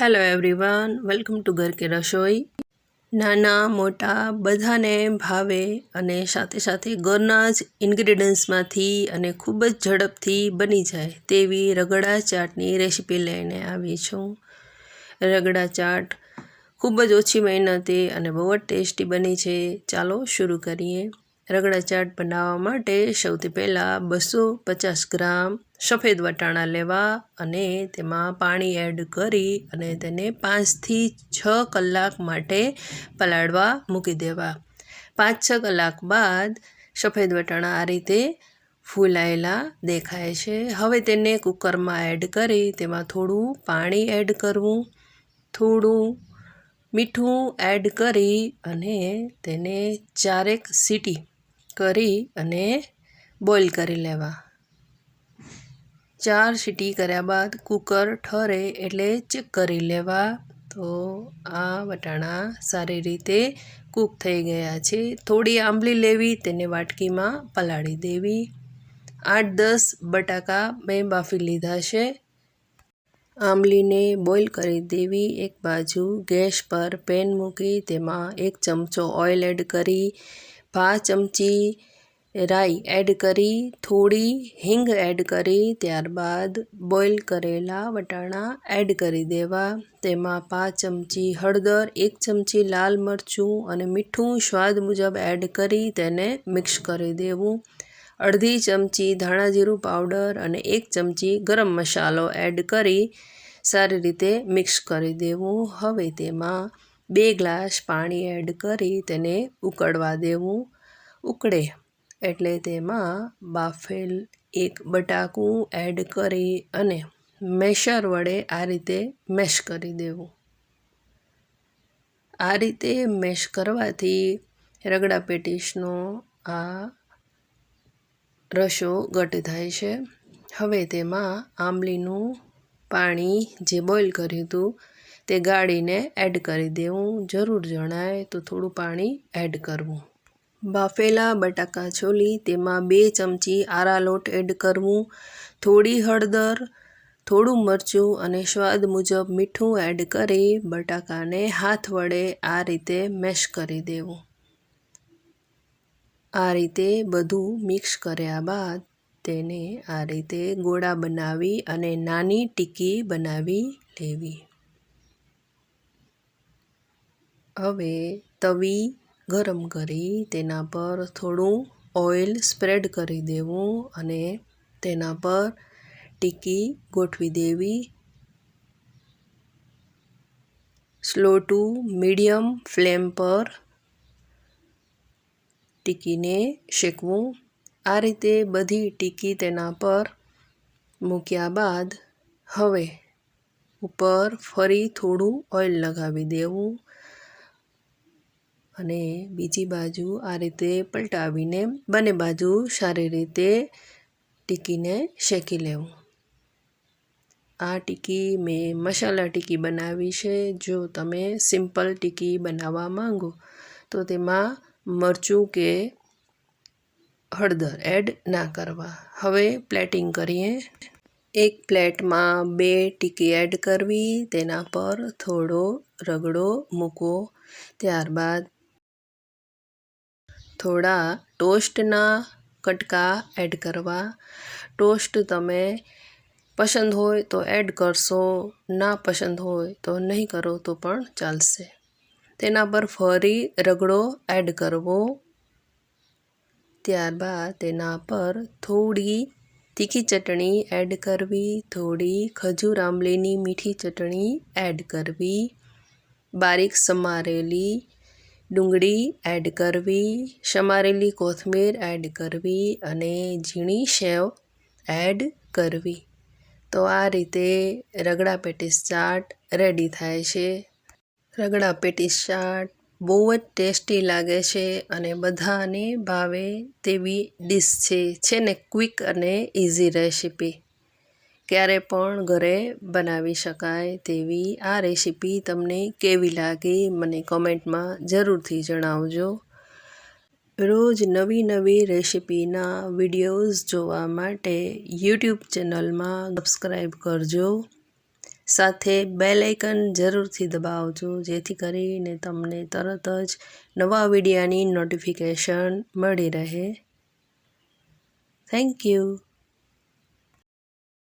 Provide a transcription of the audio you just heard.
Hello everyone welcome to ઘર કે રસોઈ નાના મોટા બધાને ભાવે અને સાથે સાથે ઘરના જ ઇન્ગ્રીડિયન્ટ્સમાંથી અને ખૂબ જ ઝડપથી બની જાય તેવી રગડા ચાટની રેસીપી લઈને આવી છું. રગડા ચાટ ખૂબ જ ઓછી મહેનતે અને બહુ જ ટેસ્ટી બની છે. ચાલો શરૂ કરીએ. રગડા ચાટ બનાવવા માટે સૌથી પહેલાં બસો પચાસ ગ્રામ સફેદ વટાણા લેવા અને તેમાં પાણી એડ કરી અને તેને પાંચથી છ કલાક માટે પલાળવા મૂકી દેવા. પાંચ, છ કલાક બાદ સફેદ વટાણા આ રીતે ફૂલાયેલા દેખાય છે. હવે તેને કુકરમાં એડ કરી તેમાં થોડું પાણી એડ કરવું, થોડું મીઠું એડ કરી અને તેને ચારેક સીટી કરી અને બોઇલ કરી લેવા. ચાર સીટી કર્યા બાદ કુકર ઠરે એટલે ચેક કરી લેવા. તો આ વટાણા સારી રીતે કૂક થઈ ગયા છે. થોડી આંબલી લેવી, તેને વાટકીમાં પલાળી દેવી. આઠ દસ બટાકા મેં બાફી લીધા છે. આંબલીને બોઇલ કરી દેવી. એક બાજુ ગેસ પર પેન મૂકી, તેમાં એક ચમચો ઓઇલ એડ કરી પાંચ ચમચી રાઈ એડ કરી, થોડી હિંગ એડ કરી, ત્યારબાદ બોઇલ કરેલા વટાણા એડ કરી દેવા. તેમાં પાંચ ચમચી હળદર, એક ચમચી લાલ મરચું અને મીઠું સ્વાદ મુજબ એડ કરી તેને મિક્સ કરી દેવું. અડધી ચમચી ધાણા જીરું પાવડર અને એક ચમચી ગરમ મસાલો એડ કરી સારી રીતે મિક્સ કરી દેવું. હવે તેમાં બે ગ્લાસ પાણી એડ કરી તેને ઉકળવા દેવું. ઉકળે એટલે તેમાં બાફેલ એક બટાકું એડ કરી અને મેશર વડે આ રીતે મેશ કરી દેવું. આ રીતે મેશ કરવાથી રગડા પેટીસનો આ રસો ઘટ થાય છે. હવે તેમાં આંબલીનું પાણી જે બોઇલ કર્યું હતું તે ગાળીને એડ કરી દેવું. જરૂર જણાય તો થોડું પાણી એડ કરવું. બાફેલા બટાકા છોલી, તેમાં બે ચમચી આરા લોટ એડ કરવું. થોડી હળદર, થોડું મરચું અને સ્વાદ મુજબ મીઠું એડ કરી બટાકાને હાથ વડે આ રીતે મેશ કરી દેવું. આ રીતે બધું મિક્સ કર્યા બાદ તેને આ રીતે ગોળા બનાવી અને નાની ટીકી બનાવી લેવી. હવે તવી ગરમ કરી તેના પર થોડું ઓઇલ સ્પ્રેડ કરી દેવું અને તેના પર ટીકી ગોઠવી દેવી. સ્લો ટુ મીડિયમ ફ્લેમ પર ટીકીને શેકવું. આ રીતે બધી ટીકી તેના પર મૂક્યા બાદ હવે ઉપર ફરી થોડું ઓઇલ લગાવી દેવું. અને બીજી બાજુ આ રીતે પલટાવીને બંને બાજુ સારી રીતે ટીકીને શેકી લેવું. આ ટીકી મેં મસાલા ટીકી બનાવી છે. જો તમે સિમ્પલ ટીકી બનાવવા માંગો, તો તેમાં મરચું કે હળદર એડ ના કરવા. હવે પ્લેટિંગ કરીએ. એક પ્લેટમાં બે ટીકી એડ કરવી, તેના પર થોડો રગડો મૂકવો. ત્યારબાદ થોડા ટોસ્ટના કટકા એડ કરવા. ટોસ્ટ તમે પસંદ હોય તો એડ કરશો, ના પસંદ હોય તો નહીં કરો તો પણ ચાલશે. તેના પર ફરી રગડો એડ કરવો. ત્યારબાદ તેના પર થોડી તીખી ચટણી એડ કરવી, થોડી ખજૂર આંબલીની મીઠી ચટણી એડ કરવી. બારીક સમારેલી ડુંગળી એડ કરવી, સમારેલી કોથમીર એડ કરવી અને ઝીણી શેવ એડ કરવી. તો આ રીતે રગડા પેટીસ ચાટ રેડી થાય છે. રગડા પેટીસ ચાટ બહુ જ ટેસ્ટી લાગે છે અને બધાને ભાવે તેવી ડીશ છે છે ને ક્વિક અને ઇઝી રેસીપી. ક્યારે પણ ઘરે બનાવી શકાય તેવી આ રેસીપી તમને કેવી લાગી મને કોમેન્ટમાં જરૂરથી જણાવજો. રોજ નવી નવી રેસીપીના વિડીયોઝ જોવા માટે યુટ્યુબ ચેનલમાં સબસ્ક્રાઈબ કરજો. સાથે બેલ જરૂરથી દબાવજો, જેથી કરીને તમને તરત જ નવા વિડીયાની નોટિફિકેશન મળી રહે. Thank you.